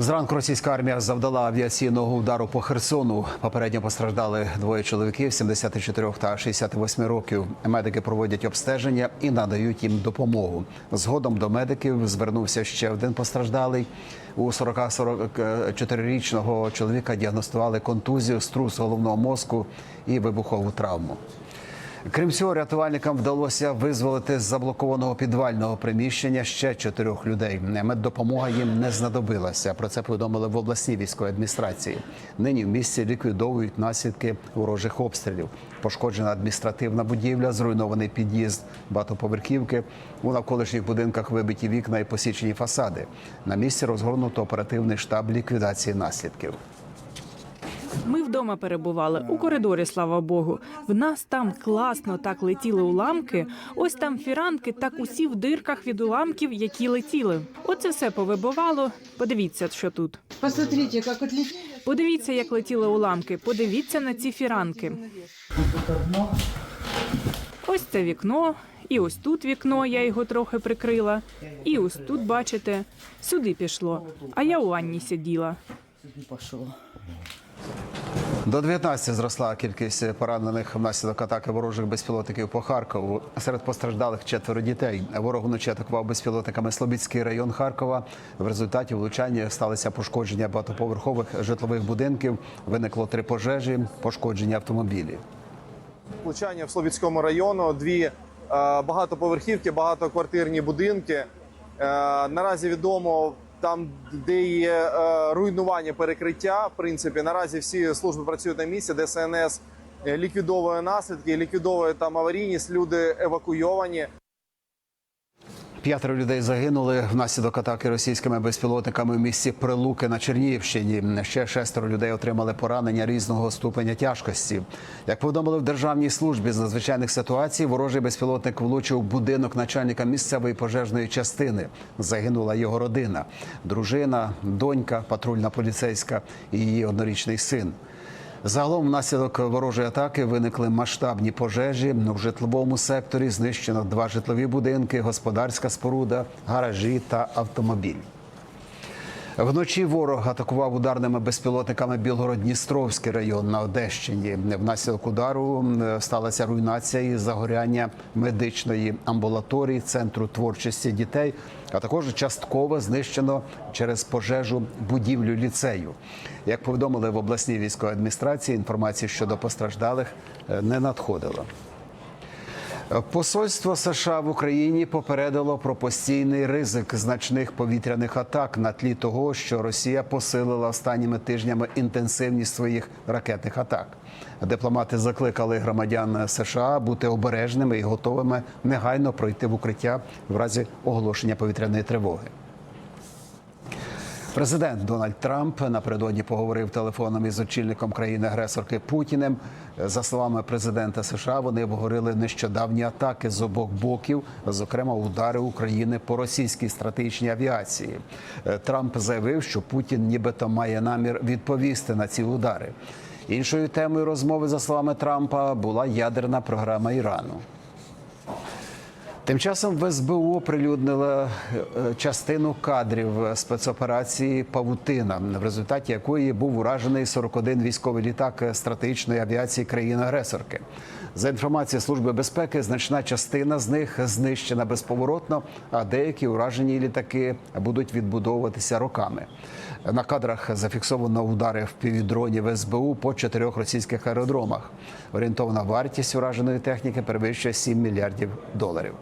Зранку російська армія завдала авіаційного удару по Херсону. Попередньо постраждали двоє чоловіків 74 та 68 років. Медики проводять обстеження і надають їм допомогу. Згодом до медиків звернувся ще один постраждалий. У 40-44-річного чоловіка діагностували контузію, струс головного мозку і вибухову травму. Крім цього, рятувальникам вдалося визволити з заблокованого підвального приміщення ще чотирьох людей. Меддопомога їм не знадобилася. Про це повідомили в обласній військовій адміністрації. Нині в місті ліквідовують наслідки ворожих обстрілів. Пошкоджена адміністративна будівля, зруйнований під'їзд багатоповерхівки. У навколишніх будинках вибиті вікна і посічені фасади. На місці розгорнуто оперативний штаб ліквідації наслідків. Ми вдома перебували у коридорі, слава Богу. В нас там класно так летіли уламки. Ось там фіранки, так усі в дирках від уламків, які летіли. Оце все повибивало. Подивіться, що тут. Подивіться, як летіли уламки. Подивіться на ці фіранки. Ось це вікно, і ось тут вікно, я його трохи прикрила. І ось тут, бачите, сюди пішло. А я у ванні сиділа. Пошел. До 19 зросла кількість поранених внаслідок атаки ворожих безпілотників по Харкову. Серед постраждалих четверо дітей. Ворог вночі атакував безпілотниками Слобідський район Харкова. В результаті влучання сталися пошкодження багатоповерхових житлових будинків. Виникло три пожежі, пошкодження автомобілів. влучання в Слобідському району, дві е, багатоповерхівки, багатоквартирні будинки. Е, наразі відомо там, де є е, руйнування перекриття. В принципі, наразі всі служби працюють на місці, де СНС ліквідовує наслідки, ліквідовує там аварійність. Люди евакуйовані. П'ятеро людей загинули внаслідок атаки російськими безпілотниками в місті Прилуки на Чернігівщині. Ще шестеро людей отримали поранення різного ступеня тяжкості. Як повідомили в державній службі з надзвичайних ситуацій, ворожий безпілотник влучив будинок начальника місцевої пожежної частини. Загинула його родина, дружина, донька, патрульна поліцейська і її однорічний син. Загалом внаслідок ворожої атаки виникли масштабні пожежі в житловому секторі. Знищено два житлові будинки, господарська споруда, гаражі та автомобіль. Вночі ворог атакував ударними безпілотниками Білгород-Дністровський район на Одещині. Внаслідок удару сталася руйнація і загоряння медичної амбулаторії, центру творчості дітей, а також частково знищено через пожежу будівлю ліцею. Як повідомили в обласній військовій адміністрації, інформації щодо постраждалих е, не надходило. Посольство США в Україні попередило про постійний ризик значних повітряних атак на тлі того, що Росія посилила останніми тижнями інтенсивність своїх ракетних атак. Дипломати закликали громадян США бути обережними і готовими негайно пройти в укриття в разі оголошення повітряної тривоги. Президент Дональд Трамп напередодні поговорив телефоном із очільником країни-агресорки Путіним. За словами президента США, вони обговорили нещодавні атаки з обох боків, зокрема удари України по російській стратегічній авіації. Е, Трамп заявив, що Путін нібито має намір відповісти на ці удари. Іншою темою розмови, за словами Трампа, була ядерна програма Ірану. Тим часом в СБУ оприлюднила е, частину кадрів спецоперації Павутина, в результаті якої був уражений 41 військовий літак стратегічної авіації країни-агресорки. За інформацією Служби безпеки, значна частина з них знищена безповоротно, а деякі уражені літаки будуть відбудовуватися роками. На кадрах зафіксовано удари в півдронів СБУ по чотирьох російських аеродромах. Орієнтовна вартість ураженої техніки перевищує 7 мільярдів доларів.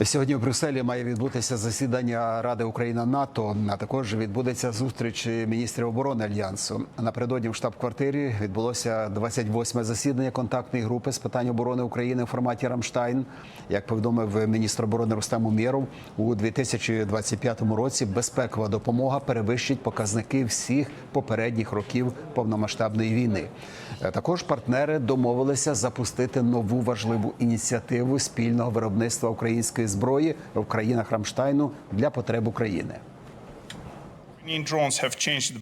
Сьогодні в Брюсселі має відбутися засідання Ради Україна НАТО. А також відбудеться зустріч міністрів оборони альянсу. Напередодні в штаб-квартирі відбулося 28 засідання контактної групи з питань оборони України в форматі Рамштайн. Як повідомив міністр оборони Рустем Умєров, у 2025 році безпекова допомога перевищить показники всіх попередніх років повномасштабної війни. Також партнери домовилися запустити нову важливу ініціативу спільного виробництва української зброї в країнах Рамштайну для потреб України.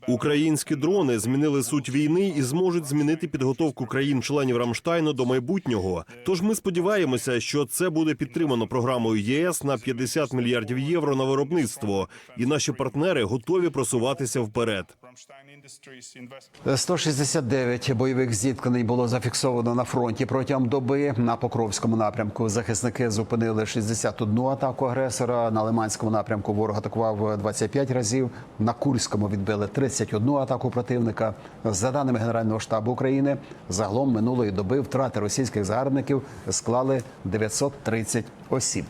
Українські дрони змінили суть війни і зможуть змінити підготовку країн-членів Рамштайну до майбутнього. Тож ми сподіваємося, що це буде підтримано програмою ЄС на 50 мільярдів євро на виробництво, і наші партнери готові просуватися вперед. 169 бойових зіткнень було зафіксовано на фронті протягом доби. На Покровському напрямку захисники зупинили 61 атаку агресора. На Лиманському напрямку ворог атакував 25 разів. На Курському відбили 31 атаку противника. За даними Генерального штабу України, загалом минулої доби втрати російських загарбників склали 930 осіб.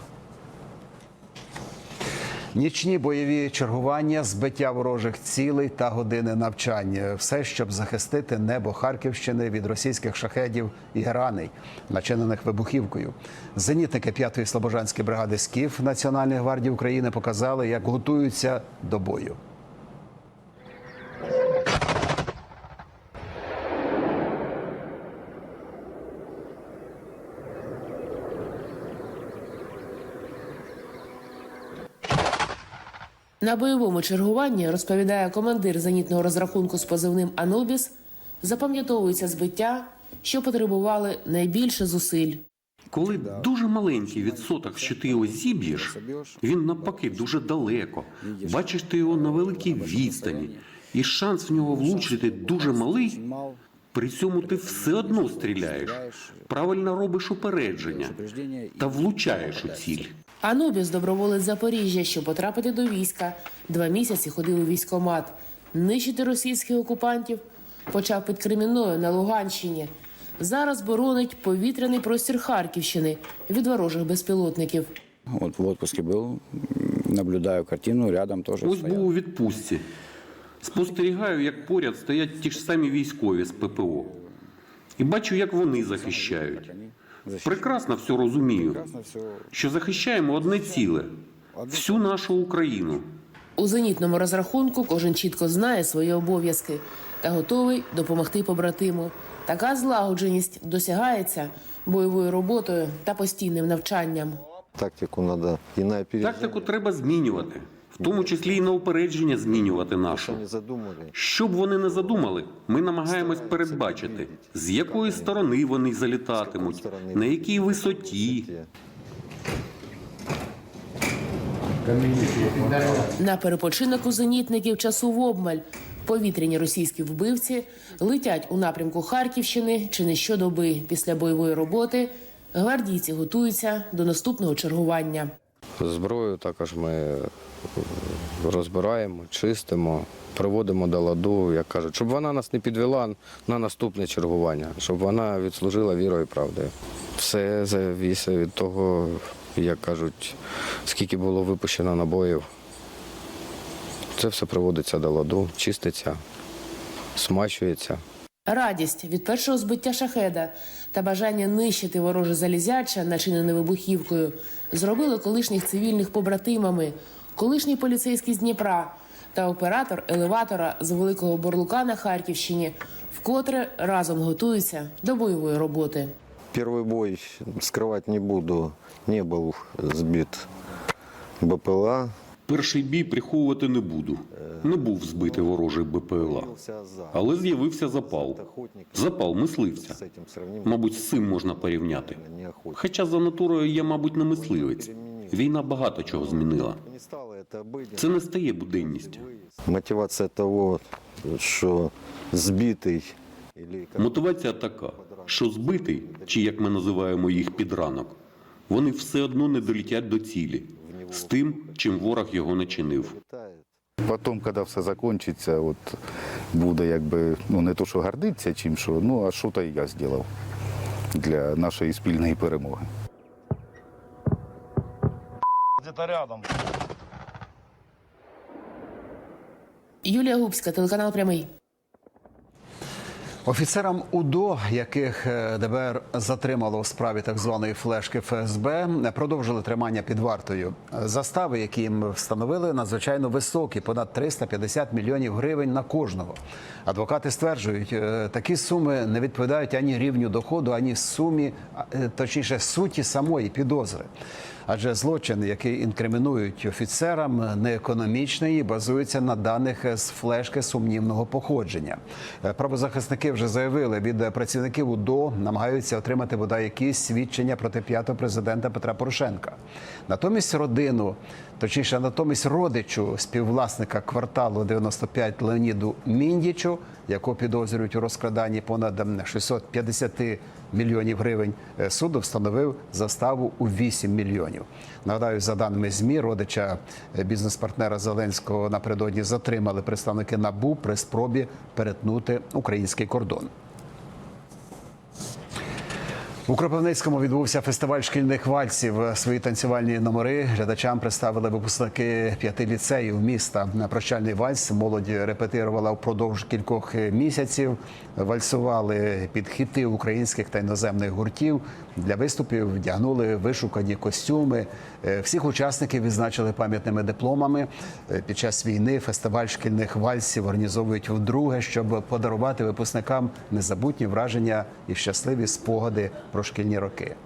Нічні бойові чергування, збиття ворожих цілей та години навчання все, щоб захистити небо Харківщини від російських шахедів і граней, начинених вибухівкою. Зенітники 5-ї слобожанської бригади СКІФ Національної гвардії України показали, як готуються до бою. На бойовому чергуванні, розповідає командир зенітного розрахунку з позивним Анубіс, запам'ятовуються збиття, що потребували найбільше зусиль. Коли дуже маленький відсоток, що ти його зіб'єш, він навпаки дуже далеко. Бачиш ти його на великій відстані, і шанс в нього влучити дуже малий. При цьому ти все одно стріляєш, правильно робиш упередження та влучаєш у ціль. Анубіс доброволець Запоріжжя, що потрапити до війська, два місяці ходив у військомат. Нищити російських окупантів почав під Кремінною на Луганщині. Зараз боронить повітряний простір Харківщини від ворожих безпілотників. Вот в отпуске м, наблюдаю картину, рядом тоже Ось був у відпустці. Спостерігаю, як поряд стоять ті ж самі військові з ППО. І бачу, як вони захищають. Прекрасно все розумію, що захищаємо одне ціле всю нашу Україну. У зенітному розрахунку кожен чітко знає свої обов'язки та готовий допомогти побратиму. Така злагодженість досягається бойовою роботою та постійним навчанням. Тактику надо и на опережение. Тактику треба змінювати, в тому числі і на упередження змінювати нашу. Не задумали. Що б вони не задумали, ми намагаємось передбачити, з якої сторони вони залітатимуть, на якій висоті. На перепочинок у зенітників часу в обмаль. Повітряні російські вбивці летять у напрямку Харківщини чи не щодоби. Після бойової роботи гвардійці готуються до наступного чергування. Зброю також ми е, розбираємо, чистимо, приводимо до ладу, як кажуть, щоб вона нас не підвела на наступне чергування, щоб вона відслужила вірою і правдою. Все завісить від того, як кажуть, скільки було випущено набоїв. Це все приводиться до ладу, чиститься, смачується. Радість від першого збиття шахеда та бажання нищити вороже залізяча, начинене вибухівкою, зробили колишніх цивільних побратимами, колишній поліцейський з Дніпра та оператор елеватора з Великого Борлука на Харківщині, вкотре разом готуються до бойової роботи. Первый бой, скрывать не буду, не был сбит БПЛА. Перший бій приховувати не буду. Не був збитий ворожий БПЛА. Але з'явився запал. Запал мисливця. С этим сравним. Мабуть, з цим можна порівняти. Не охотник. Хоча за натурою я, мабуть, не мисливець. Війна багато чого змінила. Не стало это обыденно. Це не стає буденністю. Мотивация того, что сбитый или как Мотивація така, що збитий, чи як ми називаємо їх підранок, вони все одно не долітять до цілі з тим, чим ворог його не чинив. Потім, коли все закінчиться, от буде якби ну не то, що гордитися чим, що ну а що то і я зробив для нашої спільної перемоги. где-то рядом. Юлія Губська, телеканал Прямий. Офіцерам УДО, яких е, ДБР затримало у справі так званої флешки ФСБ, продовжили тримання під вартою. Застави, які їм встановили, надзвичайно високі понад 350 мільйонів гривень на кожного. Адвокати стверджують, е, такі суми не відповідають ані рівню доходу, ані сумі, е, точніше суті самої підозри. Адже злочин, який інкримінують офіцерам, не економічний базується на даних з флешки сумнівного походження. Е, Правозахисники вже заявили, від працівників УДО намагаються отримати бодай якісь свідчення проти п'ятого президента Петра Порошенка. Натомість родину, точніше, натомість родичу співвласника кварталу 95 Леоніду Міндічу, якого підозрюють у розкраданні понад ем, 650 мільйонів гривень, е, суду встановив заставу у 8 мільйонів. Нагадаю, за даними змі, родича е, бізнес-партнера Зеленського напередодні затримали представники НАБУ при спробі перетнути український кордон. У Кропивницькому відбувся фестиваль шкільних вальсів. Свої танцювальні номери глядачам представили випускники п'яти ліцеїв міста. На прощальний вальс молодь репетирувала впродовж кількох місяців. Вальсували під хіти українських та іноземних гуртів. Для виступів вдягнули вишукані костюми. Е, Всіх учасників відзначили пам'ятними дипломами. Е, Під час війни фестиваль шкільних вальсів організовують вдруге, щоб подарувати випускникам незабутні враження і щасливі спогади про шкільні роки.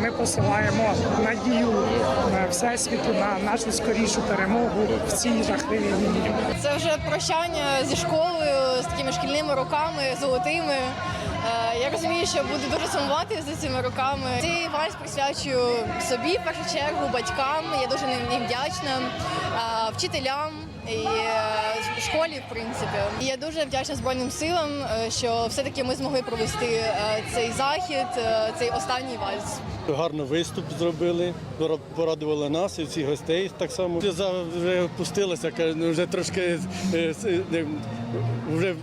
Ми посилаємо надію на всесвіту на нашу скорішу перемогу в цій жахливій війні. Це вже прощання зі школою, з такими шкільними роками, золотими. Е, Я розумію, що буду дуже сумувати за цими роками. Цей вальс присвячую собі в першу чергу, батькам. Я дуже їм вдячна, е, вчителям і е, школі, в принципі. І я дуже вдячна Збройним силам, е, що все-таки ми змогли провести е, цей захід, цей останній вальс. Гарно виступ зробили, порадували нас і всіх гостей так само. Вже впустилася, ну, вже трошки вже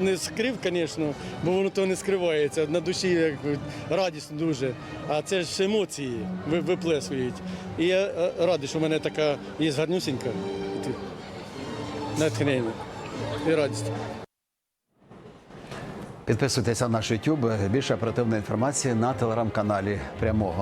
не скрив, звісно, бо воно то не скривається. На душі як би, радісно дуже. А це ж емоції ви- виплескують. І я радий, що в мене така є гарнюсінька. Натхнення і радість. Підписуйтеся на наш YouTube. Більше оперативної інформації на телеграм-каналі прямого.